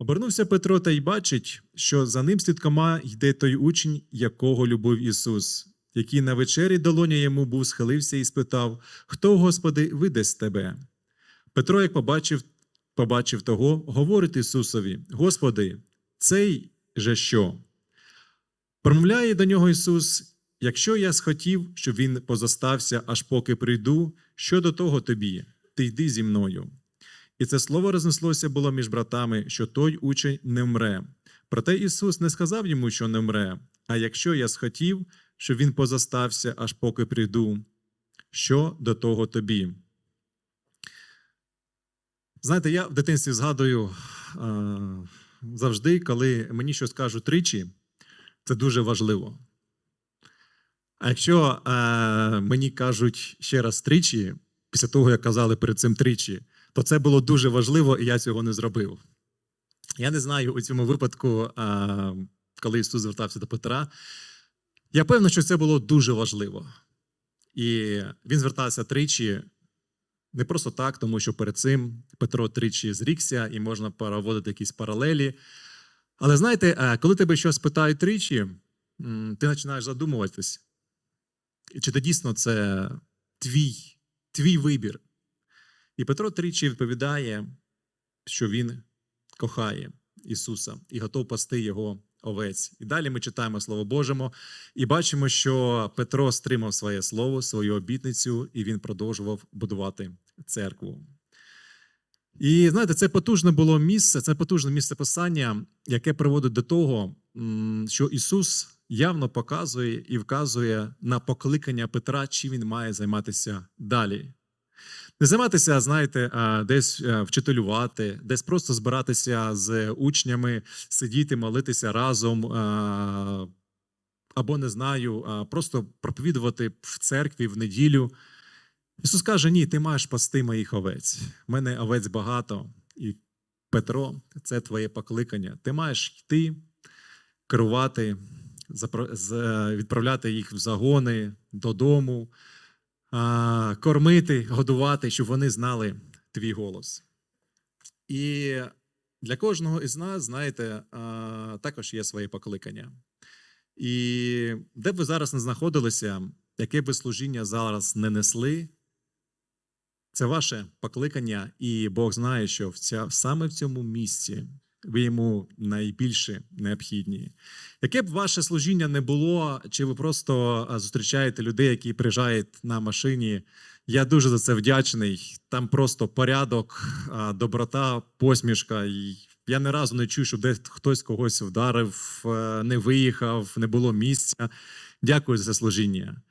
Обернувся Петро та й бачить, що за ним слідкома йде той учень, якого любив Ісус, який на вечері долоня йому був схилився і спитав: Хто, Господи, видасть тебе? Петро, як побачив, побачив того, говорить Ісусові: Господи, цей же що? Промовляє до нього Ісус: Якщо я схотів, щоб він позостався, аж поки прийду, що до того тобі? Ти йди зі мною. І це слово рознеслося було між братами, що той учень не вмре. Проте Ісус не сказав йому, що не вмре. А якщо я схотів, щоб він позостався, аж поки прийду, що до того тобі? Знаєте, я в дитинстві згадую е, завжди, коли мені щось кажуть тричі, це дуже важливо. А якщо е, мені кажуть ще раз тричі, після того, як казали перед цим тричі, то це було дуже важливо, і я цього не зробив. Я не знаю у цьому випадку, коли Ісус звертався до Петра, я певний, що це було дуже важливо. І він звертався тричі не просто так, тому що перед цим Петро тричі зрікся, і можна проводити якісь паралелі. Але знаєте, е, коли тебе щось питають тричі, ти починаєш задумуватись, чи то дійсно це твій, твій вибір. І Петро тричі відповідає, що він кохає Ісуса і готов пасти Його овець. І далі ми читаємо Слово Божемо і бачимо, що Петро стримав своє слово, свою обітницю, і він продовжував будувати церкву. І знаєте, це потужне було місце, це потужне місце писання, яке приводить до того, що Ісус явно показує і вказує на покликання Петра, чим він має займатися далі. Не займатися, знаєте, десь е, вчителювати, десь просто збиратися з учнями, сидіти, молитися разом, або не знаю, просто проповідувати в церкві в неділю. Ісус каже: Ні, ти маєш пасти моїх овець. У мене овець багато, і Петро, це твоє покликання. Ти маєш йти, керувати, відправляти їх в загони додому кормити, годувати, щоб вони знали твій голос. І для кожного із нас, знаєте, також є своє покликання. І де б ви зараз не знаходилися, яке би служіння зараз не несли, це ваше покликання, і Бог знає, що в ця, саме в цьому місці ви йому найбільше необхідні. Яке б ваше служіння не було, чи ви просто зустрічаєте людей, які приїжджають на машині? Я дуже за це вдячний. Там просто порядок, доброта, посмішка. І я ні разу не чую, що десь хтось когось вдарив, е, не виїхав, не було місця. Дякую за це служіння.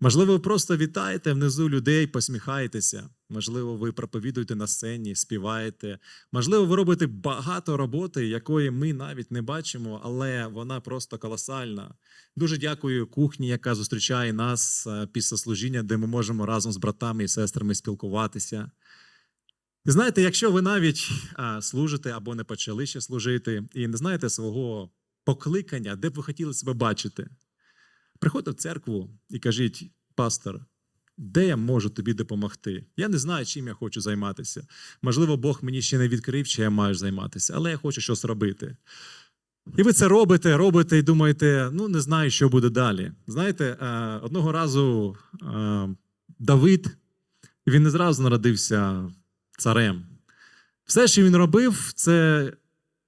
Можливо, ви просто вітаєте внизу людей, посміхаєтеся. Можливо, ви проповідуєте на сцені, співаєте. Можливо, ви робите багато роботи, якої ми навіть не бачимо, але вона просто колосальна. Дуже дякую кухні, яка зустрічає нас е, після служіння, де ми можемо разом з братами і сестрами спілкуватися. І знаєте, якщо ви навіть служите або не почали ще служити, і не знаєте свого покликання, де б ви хотіли себе бачити, приходьте в церкву і кажіть, пастор, де я можу тобі допомогти? Я не знаю, чим я хочу займатися. Можливо, Бог мені ще не відкрив, чи я маю займатися, але я хочу щось робити. І ви це робите, робите і думаєте, ну не знаю, що буде далі. Знаєте, е, одного разу е, Давид, він не зразу народився царем. Все, що він робив, це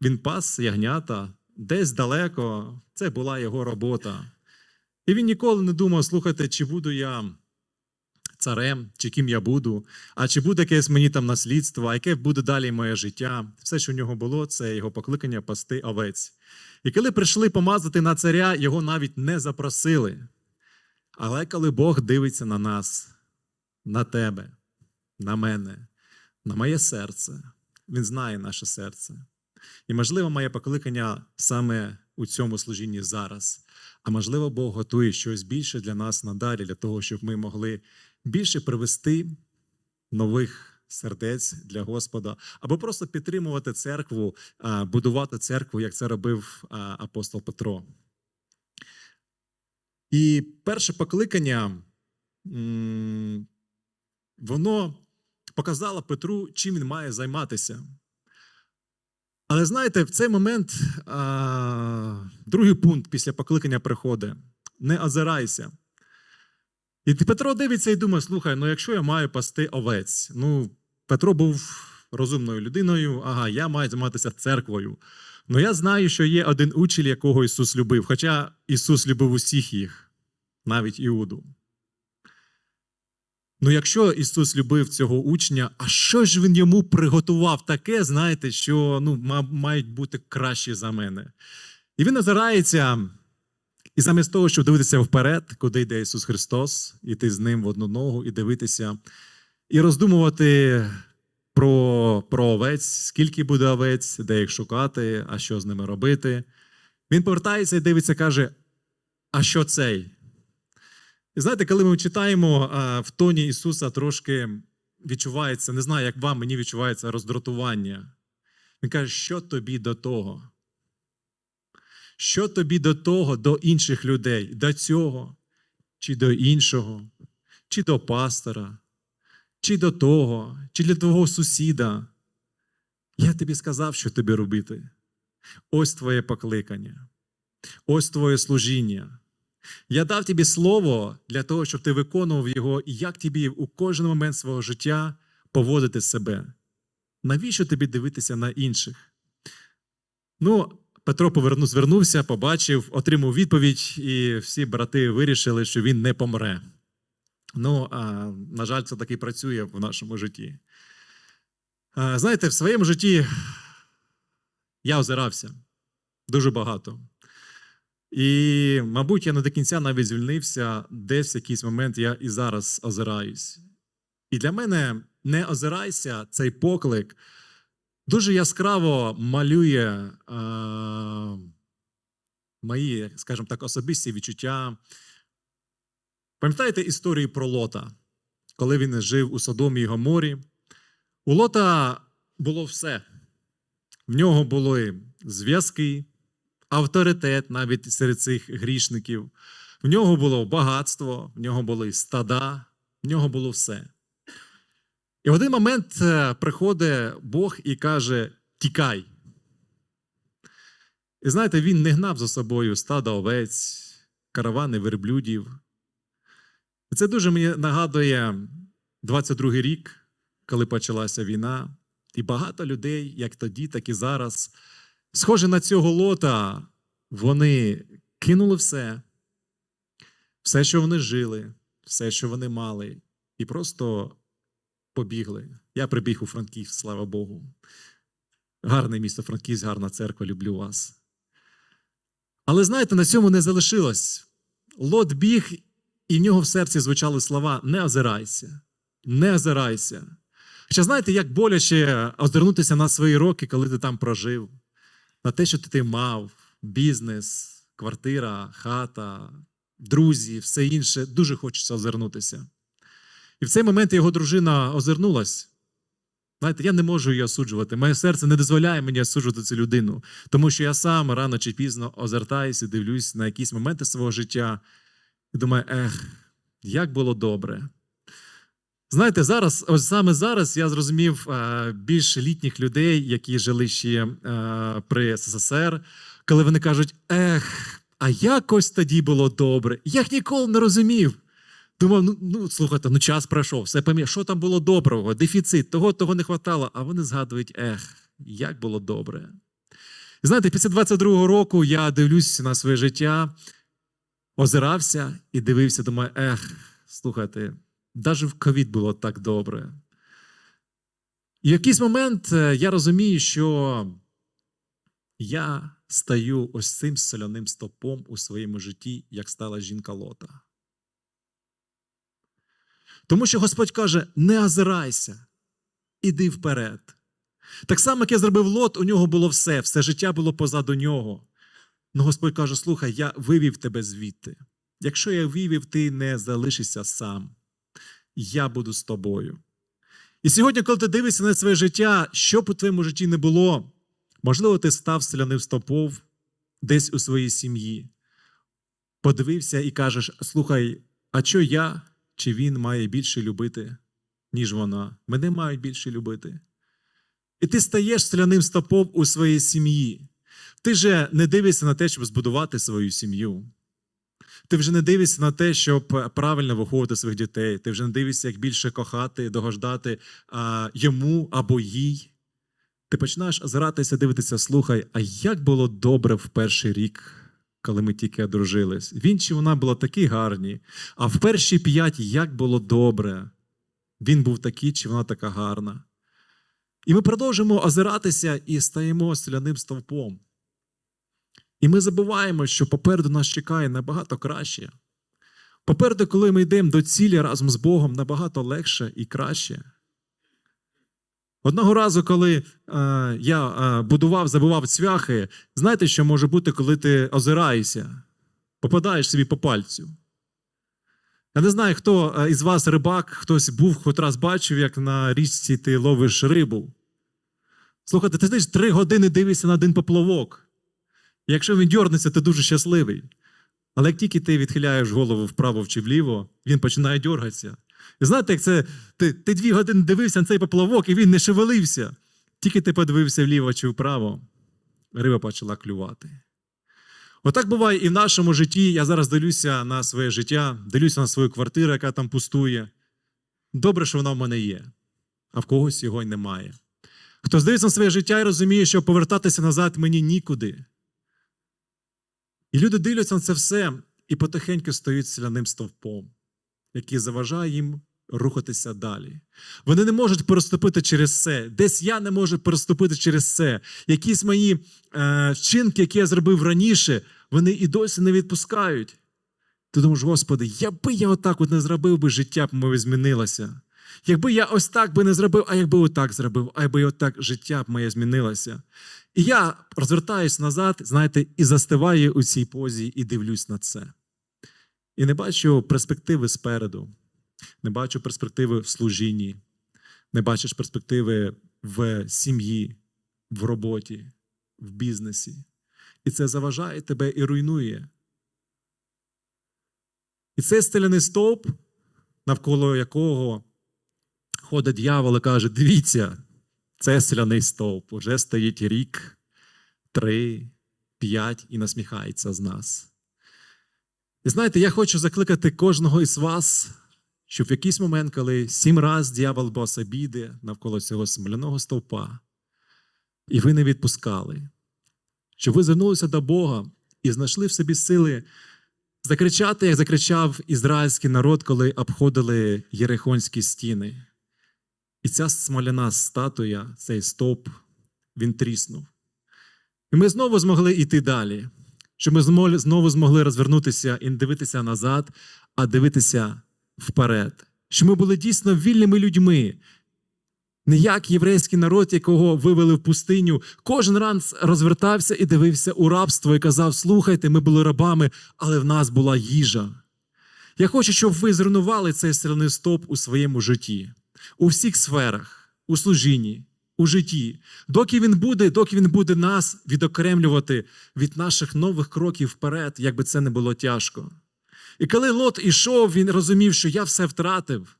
він пас ягнята десь далеко. Це була його робота. І він ніколи не думав, слухайте, чи буду я царем, чи ким я буду, а чи буде якесь мені там наслідство, а яке буде далі моє життя. Все, що в нього було, це його покликання пасти овець. І коли прийшли помазати на царя, його навіть не запросили. Але коли Бог дивиться на нас, на тебе, на мене, на моє серце, Він знає наше серце. І, можливо, моє покликання саме у цьому служінні зараз. А можливо, Бог готує щось більше для нас надалі, для того, щоб ми могли більше привести нових сердець для Господа, або просто підтримувати церкву, будувати церкву, як це робив апостол Петро. І перше покликання, воно показало Петру, чим він має займатися. Але знаєте, в цей момент а, другий пункт після покликання приходить: не озирайся. І Петро дивиться і думає: слухай, ну якщо я маю пасти овець, ну Петро був розумною людиною, ага, я маю займатися церквою. Ну я знаю, що є один учитель, якого Ісус любив, хоча Ісус любив усіх їх, навіть Іуду. Ну, якщо Ісус любив цього учня, а що ж він йому приготував таке, знаєте, що ну, мають бути кращі за мене? І він озирається, і замість того, щоб дивитися вперед, куди йде Ісус Христос, іти з ним в одну ногу і дивитися, і роздумувати про, про овець, скільки буде овець, де їх шукати, а що з ними робити. Він повертається і дивиться, каже: А що цей? І знаєте, коли ми читаємо в тоні Ісуса трошки відчувається, не знаю, як вам, мені відчувається роздратування. Він каже, що тобі до того? Що тобі до того, до інших людей, до цього, чи до іншого, чи до пастора, чи до того, чи для твого сусіда? Я тобі сказав, що тобі робити. Ось твоє покликання, ось твоє служіння. Я дав тобі слово для того, щоб ти виконував його, і як тобі у кожен момент свого життя поводити себе. Навіщо тобі дивитися на інших? Ну, Петро поверну, звернувся, побачив, отримав відповідь, і всі брати вирішили, що він не помре. Ну, а, на жаль, це таки працює в нашому житті. А, знаєте, в своєму житті я озирався дуже багато. І, мабуть, я не до кінця навіть звільнився, десь в якийсь момент я і зараз озираюсь. І для мене не озирайся цей поклик дуже яскраво малює е, мої, скажімо так, особисті відчуття. Пам'ятаєте історію про Лота, коли він жив у Содомі і Гоморі? У Лота було все. В нього були зв'язки, авторитет навіть серед цих грішників. В нього було багатство, в нього були стада, в нього було все. І в один момент е, приходить Бог і каже: Тікай. І знаєте, він не гнав за собою стада овець, каравани верблюдів. І це дуже мені нагадує 22-й рік, коли почалася війна, і багато людей, як тоді, так і зараз, схоже на цього лота, вони кинули все, все, що вони жили, все, що вони мали, і просто побігли. Я прибіг у Франківськ, слава Богу. Гарне місто Франківськ, гарна церква, люблю вас. Але знаєте, на цьому не залишилось. Лот біг, і в нього в серці звучали слова: не озирайся, не озирайся. Хоча знаєте, як боляче озирнутися на свої роки, коли ти там прожив, на те, що ти мав, бізнес, квартира, хата, друзі, все інше, дуже хочеться озирнутися. І в цей момент його дружина озирнулась. Знаєте, я не можу її осуджувати. Моє серце не дозволяє мені осуджувати цю людину, тому що я сам рано чи пізно озертаюся дивлюсь на якісь моменти свого життя і думаю, ех, як було добре. Знаєте, зараз, ось саме зараз я зрозумів е, більш літніх людей, які жили ще е, при СССР, коли вони кажуть: ех, а якось тоді було добре. Я їх ніколи не розумів. Думав, ну, ну слухайте, ну час пройшов, все пам'ятаю, що там було доброго, дефіцит, того, того не хватало. А вони згадують, ех, як було добре. І знаєте, після 22-го року я дивлюсь на своє життя, озирався і дивився, думаю, ех, слухайте, навіть в ковід було так добре. І в якийсь момент е, я розумію, що я стаю ось цим соляним стопом у своєму житті, як стала жінка Лота. Тому що Господь каже: не озирайся, іди вперед. Так само, як я зробив лот, у нього було все, все життя було позаду нього. Ну Господь каже: слухай, я вивів тебе звідти. Якщо я вивів, ти не залишишся сам. Я буду з тобою. І сьогодні, коли ти дивишся на своє життя, що б у твоєму житті не було, можливо, ти став селянив стопов десь у своїй сім'ї, подивився і кажеш: слухай, а що я чи він має більше любити, ніж вона? Мене мають більше любити. І ти стаєш сляним стопом у своїй сім'ї. Ти же не дивишся на те, щоб збудувати свою сім'ю. Ти вже не дивишся на те, щоб правильно виховувати своїх дітей. Ти вже не дивишся, як більше кохати, догождати а, йому або їй. Ти починаєш озиратися, дивитися, слухай, а як було добре в перший рік, коли ми тільки одружились. Він чи вона була такі гарні, а в перші п'ять як було добре. Він був такий, чи вона така гарна. І ми продовжуємо озиратися і стаємо сляним стовпом. І ми забуваємо, що попереду нас чекає набагато краще. Попереду, коли ми йдемо до цілі разом з Богом, набагато легше і краще. Одного разу, коли е, я е, будував, забивав цвяхи, знаєте, що може бути, коли ти озираєшся, попадаєш собі по пальцю. Я не знаю, хто е, із вас рибак, хтось був, хоч раз бачив, як на річці ти ловиш рибу. Слухайте, ти знаєш, три години дивишся на один поплавок. Якщо він дьорнеться, ти дуже щасливий. Але як тільки ти відхиляєш голову вправо чи вліво, він починає дьоргатися. І знаєте, як це ти, ти дві години дивився на цей поплавок, і він не шевелився. Тільки ти подивився вліво чи вправо, риба почала клювати. Отак буває і в нашому житті. Я зараз дивлюся на своє життя, дивлюся на свою квартиру, яка там пустує. Добре, що вона в мене є, а в когось його й немає. Хто дивиться на своє життя і розуміє, що повертатися назад мені нікуди. І люди дивляться на це все і потихеньку стають селяним стовпом, який заважає їм рухатися далі. Вони не можуть переступити через це. Десь я не можу переступити через це. Якісь мої е, вчинки, які я зробив раніше, вони і досі не відпускають. Ти думаєш, Господи, якби я отак от не зробив би, життя б моє змінилося. Якби я ось так би не зробив, а якби отак зробив, а якби отак життя б моє змінилося. І я розвертаюсь назад, знаєте, і застиваю у цій позі і дивлюсь на це. І не бачу перспективи спереду, не бачу перспективи в служінні, не бачиш перспективи в сім'ї, в роботі, в бізнесі. І це заважає тебе і руйнує. І цей стеляний стовп, навколо якого ходить дьявол і каже: дивіться, це селяний стовп. Уже стоїть рік, три, п'ять і насміхається з нас. І знаєте, я хочу закликати кожного із вас, щоб в якийсь момент, коли сім раз дьявол бос обійде навколо цього смоляного стовпа, і ви не відпускали, щоб ви звернулися до Бога і знайшли в собі сили закричати, як закричав ізраїльський народ, коли обходили Єрихонські стіни. І ця смоляна статуя, цей стовп, він тріснув. І ми знову змогли йти далі, щоб ми знову змогли розвернутися і не дивитися назад, а дивитися вперед. Щоб ми були дійсно вільними людьми. Не як єврейський народ, якого вивели в пустиню, кожен раз розвертався і дивився у рабство і казав: Слухайте, ми були рабами, але в нас була їжа. Я хочу, щоб ви зруйнували цей сильний стоп у своєму житті, у всіх сферах, у служінні, у житті. Доки він буде, доки він буде нас відокремлювати від наших нових кроків вперед, як би це не було тяжко. І коли Лот ішов, він розумів, що я все втратив.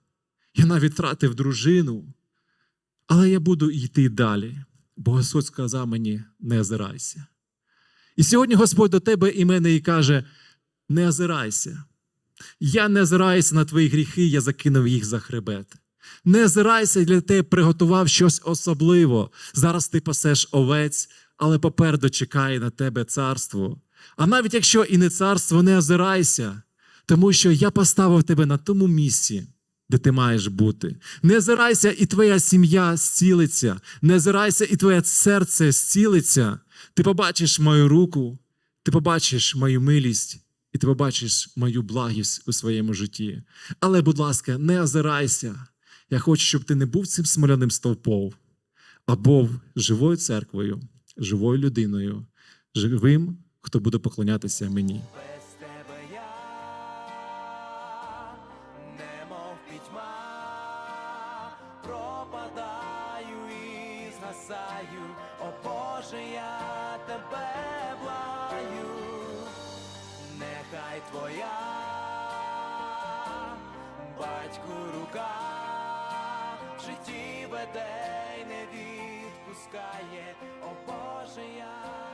Я навіть втратив дружину. Але я буду йти далі, бо Господь сказав мені: не озирайся. І сьогодні Господь до тебе і мене і каже: не озирайся. Я не озираюся на твої гріхи, я закинув їх за хребет. Не озирайся, для тебе приготував щось особливо. Зараз ти пасеш овець, але попереду чекає на тебе царство. А навіть якщо і не царство, не озирайся, тому що я поставив тебе на тому місці, де ти маєш бути. Не озирайся, і твоя сім'я зцілиться. Не озирайся, і твоє серце зцілиться. Ти побачиш мою руку, ти побачиш мою милість, і ти побачиш мою благість у своєму житті. Але, будь ласка, не озирайся. Я хочу, щоб ти не був цим смоляним стовпом, а був живою церквою, живою людиною, живим, хто буде поклонятися мені. О Боже, я тебе благаю, нехай твоя батьку рука житті веде й не відпускає, о Боже, я